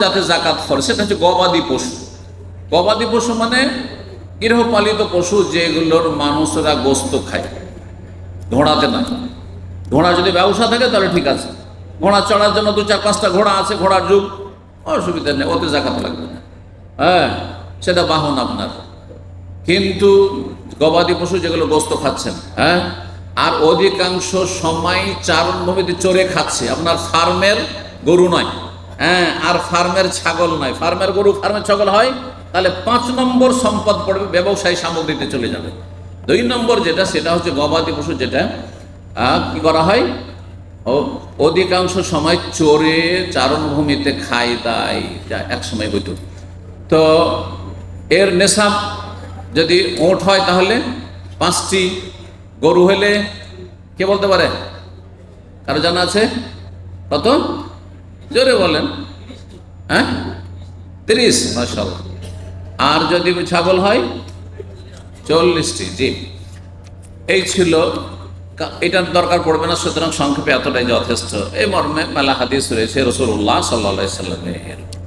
যাতে জাকাত ফরজ সেটা হচ্ছে গবাদি পশু। গবাদি পশু মানে গৃহপালিত পশু যেগুলোর মানুষরা গোস্ত খায়। ঘোড়াতে না ঘোড়া যদি ব্যবসা থাকে, তাহলে ঠিক আছে। ঘোড়া চড়ার জন্য দু চার পাঁচটা ঘোড়া আছে, ঘোড়ার যুগ। অসুবিধা নেই, ওতে জাকাত লাগবে না। হ্যাঁ সেটা বাহন আপনার। কিন্তু গবাদি পশু যেগুলো গোস্ত খাচ্ছেন হ্যাঁ আর অধিকাংশ সময় চারণভূমিতে চড়ে খাচ্ছে, আপনার ফার্মের গরু নয়। হ্যাঁ আর ফার্মের ছাগল নয়। ফার্মের গরু, ফার্মের ছাগল হয়, তাহলে পাঁচ নম্বর সম্পদ পড়বে, ব্যবসায়ী সামগ্রীতে চলে যাবে। দুই নম্বর যেটা, সেটা হচ্ছে গবাদি পশু যেটা কি করা হয়? ও, অধিকাংশ সময় চড়ে চারণভূমিতে খায় দায় যা এক সময় হইতো। তো, এর নেশাব যদি ওট হয় তাহলে পাঁচটি গরু হলে কে বলতে পারে? কারও জানা আছে? কত? জোরে বলেন। হ্যাঁ? তিরিশ? মাসাল আর যদি ছাগল হয়? চল্লিশটি, জি। এই ছিল এটার দরকার পড়বে না, সুতরাং সংক্ষেপে এতটাই যথেষ্ট। এই মর্মে মেলা হাদিস রয়েছে রসুল্লাহ সাল্লা সাল্লামের।